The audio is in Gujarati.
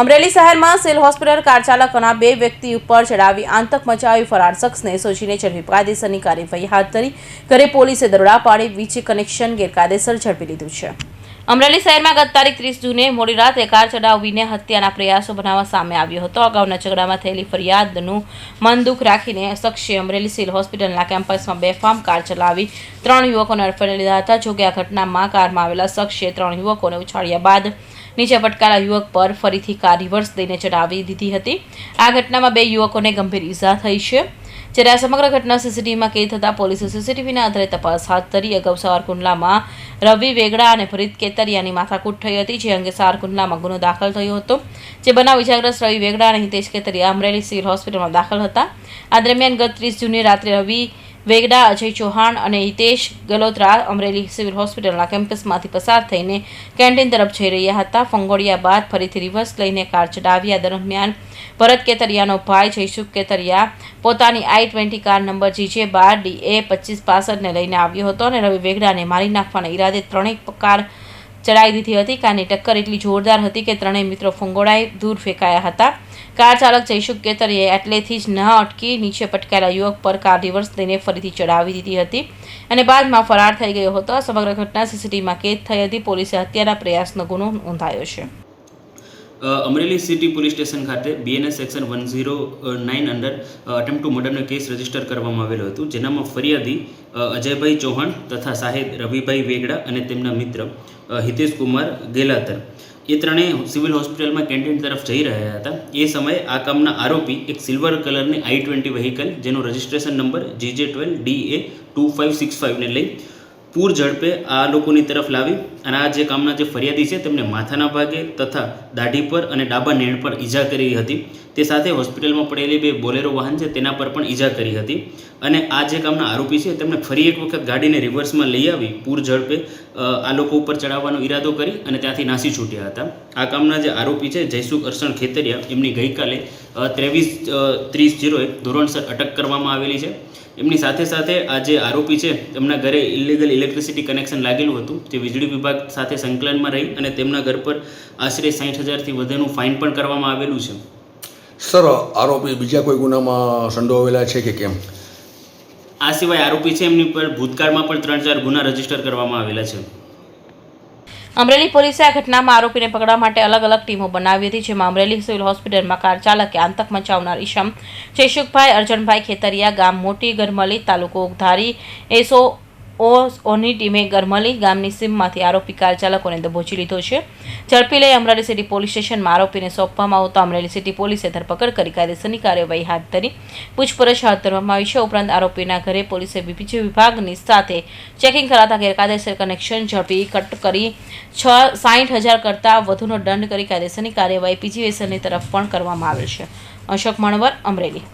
અમરેલી શહેરમાં સેલ હોસ્પિટલ કાર ચાલકના બે વ્યક્તિ ઉપર ચડાવી આતંક મચાવી ફરાર શખ્સને સોચીને ઝડપી કાયદેસરની કાર્યવાહી હાથ ધરી. ઘરે પોલીસે દરોડા પાડી વીજ કનેક્શન ગેરકાયદેસર ઝડપી લીધું છે. અમરેલી શહેરમાં ગત તારીખ ત્રીસ જૂને મોડી રાત્રે કાર ચડાવીને હત્યાના પ્રયાસો બનાવવા સામે આવ્યો હતો. અગાઉના ઝઘડામાં થયેલી ફરિયાદનું મન દુઃખ રાખીને શખ્સે અમરેલી સિવિલ હોસ્પિટલના કેમ્પસમાં બેફામ કાર ચલાવી ત્રણ યુવકોને અડફેટે લીધા હતા. જોકે આ ઘટનામાં કારમાં આવેલા શખ્સે ત્રણ યુવકોને ઉછાળ્યા બાદ નીચે પટકાયેલા યુવક પર ફરીથી કાર રિવર્સ દઈને ચડાવી દીધી હતી. આ ઘટનામાં બે યુવકોને ગંભીર ઈજા થઈ છે. જ્યારે આ સમગ્ર ઘટના સીસીટીવીમાં કેદ થતાં પોલીસે સીસીટીવીના આધારે તપાસ હાથ ધરી અગાઉ સારકુંડલામાં રવિ વેગડા અને ફરીદ કેતરિયાની માથાકૂટ થઈ હતી, જે અંગે સારકુંડલામાં ગુનો દાખલ થયો હતો. જે બનાવ ઇજાગ્રસ્ત રવિ વેગડા અને હિતેશ કેતરિયા અમરેલી સિવિલ હોસ્પિટલમાં દાખલ હતા. આ દરમિયાન ગત ત્રીસ જૂને રાત્રે રવિ વેગડા, અજય ચૌહાણ અને હિતેશ ગલોત્રા અમરેલી સિવિલ હોસ્પિટલના કેમ્પસમાંથી પસાર થઈને કેન્ટીન તરફ જઈ રહ્યા હતા. ફંગોળિયા બાદ ફરીથી રિવર્સ લઈને કાર ચડાવ્યા. દરમિયાન ભરત કેતરિયાનો ભાઈ જયસુખ કેતરિયા પોતાની i twenty car number GJ bar D A પચીસ પાસઠને લઈને આવ્યો હતો અને રવિ વેગડાને મારી નાખવાના ઈરાદે ત્રણેક કાર ચડાવી દીધી હતી કારની ટક્કર એટલી જોરદાર હતી કે ત્રણેય મિત્રો ફંગોળાઈ દૂર ફેંકાયા હતા. કાર ચાલક જયસુખ કેતરીએ એટલેથી જ ન અટકી નીચે પટકાયેલા યુવક પર કાર રિવર્સ લઈને ફરીથી ચડાવી દીધી હતી અને બાદમાં ફરાર થઈ ગયો હતો. સમગ્ર ઘટના સીસીટીવીમાં કેદ થઈ હતી. પોલીસે હત્યાના પ્રયાસનો ગુનો નોંધાયો છે. અમરેલી સિટી પોલીસ સ્ટેશન ખાતે BNS section one zero nine under attempt to મર્ડરનો case register કરવામાં આવેલો હતું. જેનામાં ફરિયાદી અજયભાઈ ચૌહાણ તથા સાહેબ રવિભાઈ વેગડા અને તેમના મિત્ર હિતેશ કુમાર ગેલાતર. એ ત્રણેય સિવિલ હોસ્પિટલમાં કેન્ટીન તરફ જઈ રહ્યા હતા. એ સમયે આ કામના આરોપી એક સિલ્વર કલરની આઈ ટ્વેન્ટી વ્હીકલ જેનો registration number GJ twelve D A two five six ફાઇવને લઈ પૂર ઝડપે આ લોકોની તરફ લાવી અને આ જે કામના જે ફરિયાદી છે તેમને માથાના ભાગે તથા દાઢી પર અને ડાબા નેણ પર ઈજા કરી હતી. તે સાથે હોસ્પિટલમાં પડેલી બે બોલેરો વાહન છે તેના પર પણ ઈજા કરી હતી. અને આ જે કામના આરોપી છે તેમણે ફરી એક વખત ગાડીને રિવર્સમાં લઈ આવી પૂર ઝડપે આ લોકો ઉપર ચડાવવાનો ઈરાદો કરી અને ત્યાંથી નાસી છૂટ્યા હતા. આ કામના જે આરોપી છે જયસુખ અરસણ ખેતરિયા, એમની ગઈકાલે ત્રેવીસ ત્રીસ જીરો એક ધોરણસર અટક કરવામાં આવેલી છે. એમની સાથે સાથે આ જે આરોપી છે તેમના ઘરે ઇલીગલ ઇલેક્ટ્રિસિટી કનેક્શન લાગેલું હતું. જે વીજળી વિભાગ સાથે સંકલનમાં રહી અને તેમના ઘર પર આશરે સાઠ હજારથી વધુનું ફાઇન પણ કરવામાં આવેલું છે. સર આરોપી બીજા કોઈ ગુનામાં સંડોવાયેલા છે કે કેમ? આ સિવાય આરોપી છે એમની પર ભૂતકાળમાં પણ ત્રણ ચાર ગુના રજિસ્ટર કરવામાં આવેલા છે. અમરેલી પોલીસે આ ઘટનામાં આરોપીને પકડવા માટે અલગ અલગ ટીમો બનાવી હતી જેમાં અમરેલી સિવિલ હોસ્પિટલમાં કાર ચાલકે આતંક મચાવનાર ઈશમ ચેશુકભાઈ અર્જનભાઈ ખેતરિયા ગામ મોટી ગરમલી તાલુકો ધારી એસો ઓની ટીમે ગરમલી ગામની સીમમાંથી આરોપી કાર ચાલકોને દબોચી લીધો છે. ઝડપી લઈ અમરેલી સિટી પોલીસ સ્ટેશનમાં આરોપીને સોંપવામાં આવતો અમરેલી સિટી પોલીસે ધરપકડ કરી કાયદેસરની કાર્યવાહી હાથ ધરી પૂછપરછ હાથ ધરવામાં આવી છે. ઉપરાંત આરોપીના ઘરે પોલીસે બીજી વિભાગની સાથે ચેકિંગ કરાતા ગેરકાયદેસર કનેક્શન ઝડપી કટ કરી છ સાઠ હજાર કરતાં વધુનો દંડ કરી કાયદેસરની કાર્યવાહી પીજીવીએસએલની તરફ પણ કરવામાં આવેલ છે. અશોક મણવર, અમરેલી.